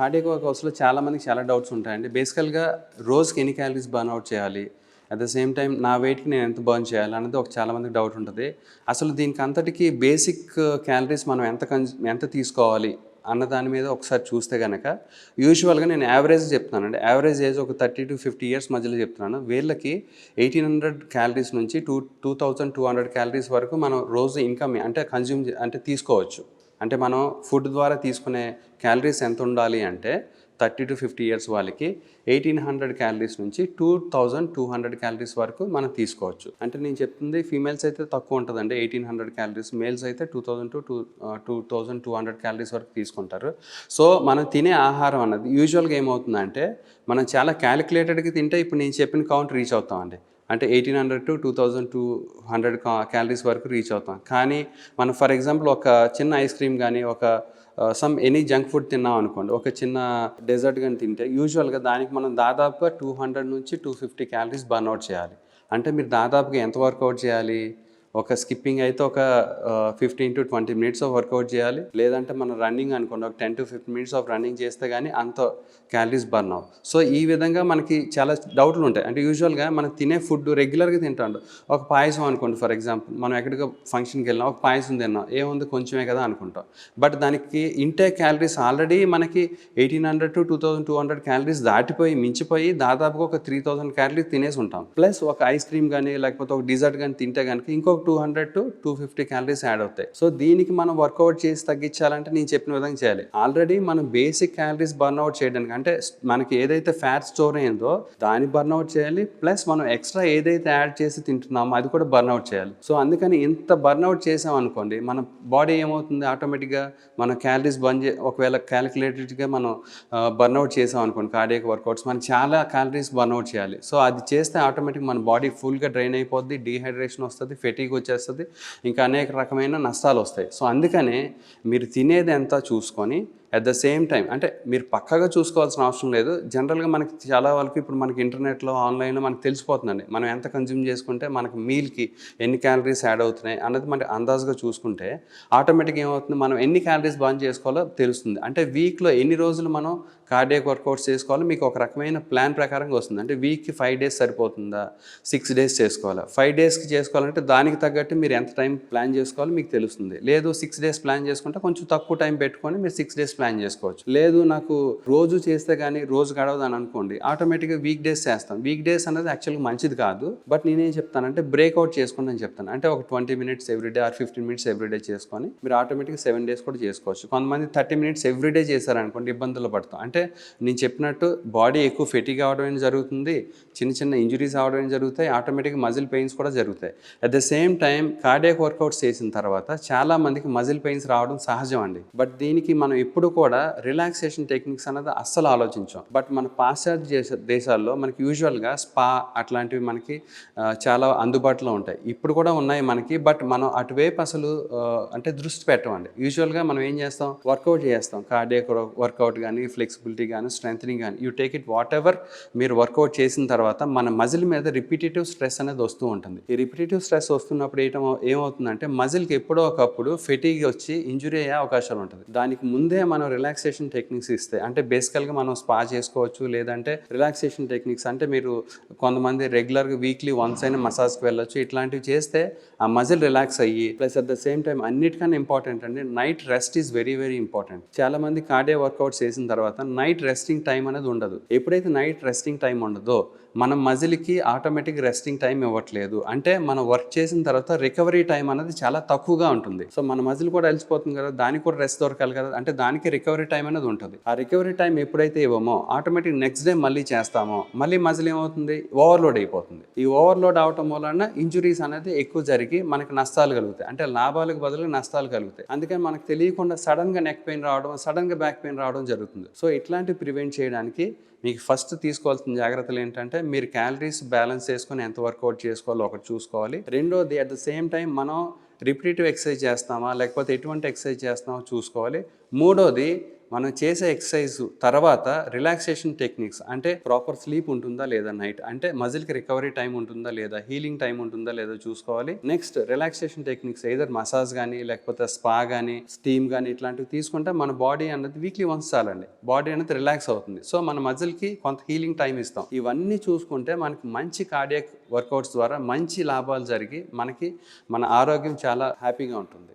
Cardiac వర్కౌట్స్లో చాలా మందికి చాలా డౌట్స్ ఉంటాయండి. బేసికల్గా రోజుకి ఎన్ని క్యాలరీస్ బర్న్ అవుట్ చేయాలి? అట్ ద సేమ్ టైం నా వెయిట్కి నేను ఎంత బర్న్ చేయాలి అనేది ఒక చాలా మందికి డౌట్ ఉంటుంది. అసలు దీనికి అంతటికి బేసిక్ క్యాలరీస్ మనం ఎంత కన్స్ ఎంత తీసుకోవాలి అన్న దాని మీద ఒకసారి చూస్తే కనుక యూజువల్గా నేను యావరేజ్ చెప్తున్నానండి. యావరేజ్ ఏజ్ ఒక థర్టీ టు ఫిఫ్టీ ఇయర్స్ మధ్యలో చెప్తున్నాను. వీళ్ళకి ఎయిటీన్ హండ్రెడ్ క్యాలరీస్ నుంచి two two thousand two hundred calories వరకు మనం రోజు ఇన్కమ్ అంటే కన్జ్యూమ్ అంటే తీసుకోవచ్చు. అంటే మనం ఫుడ్ ద్వారా తీసుకునే క్యాలరీస్ ఎంత ఉండాలి అంటే థర్టీ టు ఫిఫ్టీ ఇయర్స్ వాళ్ళకి ఎయిటీన్ హండ్రెడ్ క్యాలరీస్ నుంచి two thousand two hundred calories వరకు మనం తీసుకోవచ్చు. అంటే నేను చెప్తుంది ఫీమేల్స్ అయితే తక్కువ ఉంటుందండి. ఎయిటీన్ హండ్రెడ్ క్యాలరీస్ మేల్స్ అయితే two thousand to two two thousand two hundred calories వరకు తీసుకుంటారు. సో మనం తినే ఆహారం అన్నది యూజువల్గా ఏమవుతుందంటే మనం చాలా క్యాలిక్యులేటెడ్గా తింటే ఇప్పుడు నేను చెప్పిన కౌంట్ రీచ్ అవుతామండి. అంటే eighteen hundred to two thousand two hundred calories వరకు రీచ్ అవుతాం. కానీ మనం ఫర్ ఎగ్జాంపుల్ ఒక చిన్న ఐస్ క్రీమ్ కానీ ఒక సమ్ ఎనీ జంక్ ఫుడ్ తిన్నాం అనుకోండి ఒక చిన్న డెజర్ట్ కానీ తింటే యూజువల్గా దానికి మనం దాదాపుగా టూ హండ్రెడ్ నుంచి two fifty calories burn out చేయాలి. అంటే మీరు దాదాపుగా ఎంత వర్కౌట్ చేయాలి? ఒక స్కిప్పింగ్ అయితే ఒక fifteen to twenty minutes of workout చేయాలి. లేదంటే మనం రన్నింగ్ అనుకోండి ఒక ten to fifteen minutes of running చేస్తే కానీ అంత క్యాలరీస్ బర్న్ అవ్వు సో ఈ విధంగా మనకి చాలా డౌట్లు ఉంటాయి. అంటే యూజువల్గా మనం తినే ఫుడ్ రెగ్యులర్గా తింటాడు ఒక పాయసం అనుకోండి ఫర్ ఎగ్జాంపుల్ మనం ఎక్కడికి ఫంక్షన్కి వెళ్ళినా ఒక పాయసం తిన్నాం ఏముంది కొంచెమే కదా అనుకుంటాం. బట్ దానికి ఇంటే క్యాలరీస్ ఆల్రెడీ మనకి eighteen hundred to two thousand two hundred calories దాటిపోయి మించిపోయి దాదాపుగా ఒక త్రీ థౌసండ్ క్యాలరీస్ తినేసి ఉంటాం. ప్లస్ ఒక ఐస్ క్రీమ్ కానీ లేకపోతే ఒక డిజర్ట్ కానీ తింటే కనుక ఇంకొక two hundred to two fifty calories add అవుతాయి. సో దీనికి మనం వర్కౌట్ చేసి తగ్గించాలంటే నేను చెప్పిన విధంగా చేయాలి. ఆల్రెడీ మనం బేసిక్ క్యాలరీస్ బర్న్ అవుట్ చేయడానికి అంటే మనకి ఏదైతే ఫ్యాట్ స్టోర్ అయిందో దాన్ని బర్న్ అవుట్ చేయాలి ప్లస్ మనం ఎక్స్ట్రా ఏదైతే యాడ్ చేసి తింటున్నామో అది కూడా బర్న్ అవుట్ చేయాలి. సో అందుకని ఇంత బర్న్ అవుట్ చేసాం అనుకోండి మన బాడీ ఏమవుతుంది? ఆటోమేటిక్గా మన క్యాలరీస్ బర్న్ చే ఒకవేళ క్యాలిక్యులేటెడ్గా మనం బర్న్ అవుట్ చేసాం అనుకోండి కార్డియక్ వర్కౌట్స్ మనం చాలా క్యాలరీస్ బర్న్ అవుట్ చేయాలి. సో అది చేస్తే ఆటోమేటిక్ మన బాడీ ఫుల్గా డ్రైన్ అయిపోద్ది డీహైడ్రేషన్ వస్తుంది ఫెటీగ్ వచ్చేస్తుంది. ఇంకా అనేక రకమైన నష్టాలు వస్తాయి. సో అందుకనే మీరు తినేది ఎంత చూసుకొని అట్ ద సేమ్ టైం అంటే మీరు పక్కగా చూసుకోవాల్సిన అవసరం లేదు. జనరల్గా మనకి చాలా వరకు ఇప్పుడు మనకి ఇంటర్నెట్లో ఆన్లైన్లో మనకు తెలిసిపోతుందండి. మనం ఎంత కన్జ్యూమ్ చేసుకుంటే మనకి మీల్కి ఎన్ని క్యాలరీస్ యాడ్ అవుతున్నాయి అన్నది మనకి అందాజుగా చూసుకుంటే ఆటోమేటిక్గా ఏమవుతుంది? మనం ఎన్ని క్యాలరీస్ బర్న్ చేసుకోవాలో తెలుస్తుంది. అంటే వీక్లో ఎన్ని రోజులు మనం కార్డియక్ వర్కౌట్స్ చేసుకోవాలో మీకు ఒక రకమైన ప్లాన్ ప్రకారంగా వస్తుంది. అంటే వీక్కి ఫైవ్ డేస్ సరిపోతుందా? సిక్స్ డేస్ చేసుకోవాలా? ఫైవ్ డేస్కి చేసుకోవాలంటే దానికి తగ్గట్టు మీరు ఎంత టైం ప్లాన్ చేసుకోవాలో మీకు తెలుస్తుంది. లేదు సిక్స్ డేస్ ప్లాన్ చేసుకుంటే కొంచెం తక్కువ టైం పెట్టుకొని మీరు సిక్స్ డేస్ ప్లాన్ చేసుకోవచ్చు. లేదు నాకు రోజు చేస్తే కానీ రోజు గడవదు అని అనుకోండి ఆటోమేటిక్గా వీక్ డేస్ చేస్తాం. వీక్ డేస్ అనేది యాక్చువల్గా మంచిది కాదు బట్ నేనేం చెప్తానంటే బ్రేక్అవుట్ చేసుకోండి అని చెప్తాను. అంటే ఒక twenty minutes every day or fifteen minutes every day చేసుకొని మీరు ఆటోమేటిక్గా సెవెన్ డేస్ కూడా చేసుకోవచ్చు. కొంతమంది థర్టీ మినిట్స్ ఎవ్రీడే చేశారనుకోండి ఇబ్బందులు పడతాం. అంటే నేను చెప్పినట్టు బాడీ ఎక్కువ ఫెటిక్ అవడం అనేది జరుగుతుంది చిన్న చిన్న ఇంజురీస్ అవడం జరుగుతాయి ఆటోమేటిక్గా మజిల్ పెయిన్స్ కూడా జరుగుతాయి. At the same time cardiac workouts చేసిన తర్వాత చాలా మందికి మజిల్ పెయిన్స్ రావడం సహజం అండి. బట్ దీనికి మనం ఎప్పుడు కూడా రిలాక్సేషన్ టెక్నిక్స్ అనేది అస్సలు ఆలోచించాం. బట్ మన పాశ్చాత్య దేశ దేశాల్లో మనకి యూజువల్గా స్పా అట్లాంటివి మనకి చాలా అందుబాటులో ఉంటాయి. ఇప్పుడు కూడా ఉన్నాయి మనకి బట్ మనం అటువైపు అసలు అంటే దృష్టి పెట్టమండి. యూజువల్గా మనం ఏం చేస్తాం? వర్కౌట్ చేస్తాం. కార్డియక్ వర్కౌట్ కానీ ఫ్లెక్సిబిలిటీ కానీ స్ట్రెంగ్ కానీ you take it whatever మీరు వర్కౌట్ చేసిన తర్వాత మన మజిల్ మీద రిపిటేటివ్ స్ట్రెస్ అనేది వస్తూ ఉంటుంది. ఈ రిపిటేటివ్ స్ట్రెస్ వస్తున్నప్పుడు ఏటం ఏమవుతుందంటే మజిల్కి ఎప్పుడో ఒకప్పుడు ఫెటీగ్ వచ్చి ఇంజురీ అయ్యే అవకాశాలు ఉంటుంది. దానికి ముందే మనం రిలాక్సేషన్ టెక్నిక్స్ ఇస్తే అంటే బేసికల్గా మనం స్పా చేసుకోవచ్చు లేదంటే రిలాక్సేషన్ టెక్నిక్స్ అంటే మీరు కొంతమంది రెగ్యులర్గా వీక్లీ వన్స్ అయినా మసాజ్కి వెళ్ళొచ్చు ఇట్లాంటివి చేస్తే ఆ మజిల్ రిలాక్స్ అయ్యి plus at the same time అన్నిటికన్నా ఇంపార్టెంట్ అండి night rest is very very important చాలా మంది కార్డియో వర్కౌట్స్ చేసిన తర్వాత నైట్ రెస్టింగ్ టైం అనేది ఉండదు. ఎప్పుడైతే నైట్ రెస్టింగ్ టైం ఉండదో మనం మజిల్కి ఆటోమేటిక్ రెస్టింగ్ టైం ఇవ్వట్లేదు. అంటే మనం వర్క్ చేసిన తర్వాత రికవరీ టైం అనేది చాలా తక్కువగా ఉంటుంది. సో మన మజిల్ కూడా వెళ్ళిపోతుంది కదా దానికి కూడా రెస్ట్ దొరకాలి కదా అంటే దానికి రికవరీ టైం అనేది ఉంటుంది. ఆ రికవరీ టైం ఎప్పుడైతే ఇవ్వమో ఆటోమేటిక్ నెక్స్ట్ డే మళ్ళీ చేస్తామో మళ్ళీ మజిల్ ఏమవుతుంది? ఓవర్లోడ్ అయిపోతుంది. ఈ ఓవర్లోడ్ అవటం వలన ఇంజురీస్ అనేది ఎక్కువ జరిగి మనకి నష్టాలు కలుగుతాయి. అంటే లాభాలకు బదులు నష్టాలు కలుగుతాయి. అందుకని మనకు తెలియకుండా సడన్గా నెక్ పెయిన్ రావడం సడన్గా బ్యాక్ పెయిన్ రావడం జరుగుతుంది. సో ఇట్లాంటివి ప్రివెంట్ చేయడానికి మీకు ఫస్ట్ తీసుకోవాల్సిన జాగ్రత్తలు ఏంటంటే మీరు క్యాలరీస్ బ్యాలెన్స్ చేసుకొని ఎంత వర్కౌట్ చేసుకోవాలో ఒకటి చూసుకోవాలి. రెండోది అట్ ద సేమ్ టైం మనం రిపిటేటివ్ ఎక్సర్సైజ్ చేస్తామా లేకపోతే ఎటువంటి ఎక్సర్సైజ్ చేస్తామో చూసుకోవాలి. మూడోది మనం చేసే ఎక్సర్సైజ్ తర్వాత రిలాక్సేషన్ టెక్నిక్స్ అంటే ప్రాపర్ స్లీప్ ఉంటుందా లేదా నైట్? అంటే మజిల్కి రికవరీ టైం ఉంటుందా లేదా? హీలింగ్ టైం ఉంటుందా లేదా చూసుకోవాలి. Next relaxation techniques either massage కానీ లేకపోతే స్పా కానీ స్టీమ్ కానీ ఇట్లాంటివి తీసుకుంటే మన బాడీ అన్నది వీక్లీ వన్స్ చాలండి. బాడీ అనేది రిలాక్స్ అవుతుంది. సో మన మజిల్కి కొంత హీలింగ్ టైం ఇస్తాం. ఇవన్నీ చూసుకుంటే మనకి మంచి కార్డియాక్ వర్కౌట్స్ ద్వారా మంచి లాభాలు జరిగి మనకి మన ఆరోగ్యం చాలా హ్యాపీగా ఉంటుంది.